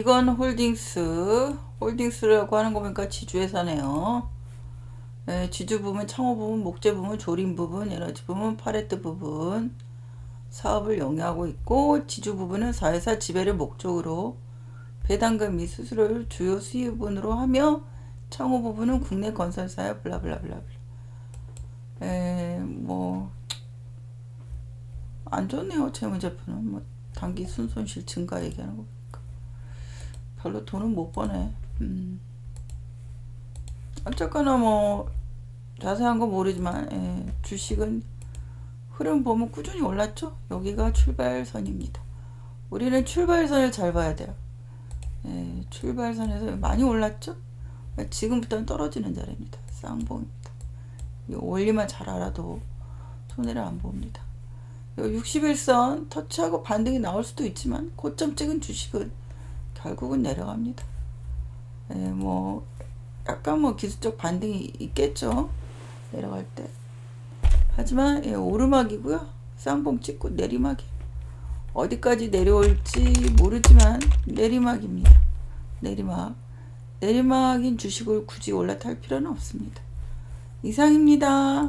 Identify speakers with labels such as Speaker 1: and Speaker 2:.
Speaker 1: 이건 홀딩스 홀딩스라고 하는 거 보니까 지주회사네요 예, 지주 부분, 창호 부분, 목재 부분, 조림 부분, 에너지 부분, 팔레트 부분 사업을 영위하고 있고 지주 부분은 사회사 지배를 목적으로 배당금 및 수수료를 주요 수입원으로 하며 창호 부분은 국내 건설사야 블라블라블라 에, 뭐, 안 좋네요. 재무제표는. 뭐, 단기 순손실 증가 얘기하는 거. 별로 돈은 못 버네. 음. 어쨌거나 뭐, 자세한 건 모르지만, 예, 주식은 흐름 보면 꾸준히 올랐죠? 여기가 출발선입니다. 우리는 출발선을 잘 봐야 돼요. 예, 출발선에서 많이 올랐죠? 지금부터는 떨어지는 자리입니다. 쌍봉입니다. 이 원리만 잘 알아도 손해를 안 봅니다. 61선 터치하고 반등이 나올 수도 있지만 고점 찍은 주식은 결국은 내려갑니다. 예, 뭐 약간 뭐 기술적 반등이 있겠죠. 내려갈 때. 하지만 예, 오르막이고요. 쌍봉 찍고 내리막이. 어디까지 내려올지 모르지만 내리막입니다. 내리막. 내리막인 주식을 굳이 올라탈 필요는 없습니다. 이상입니다.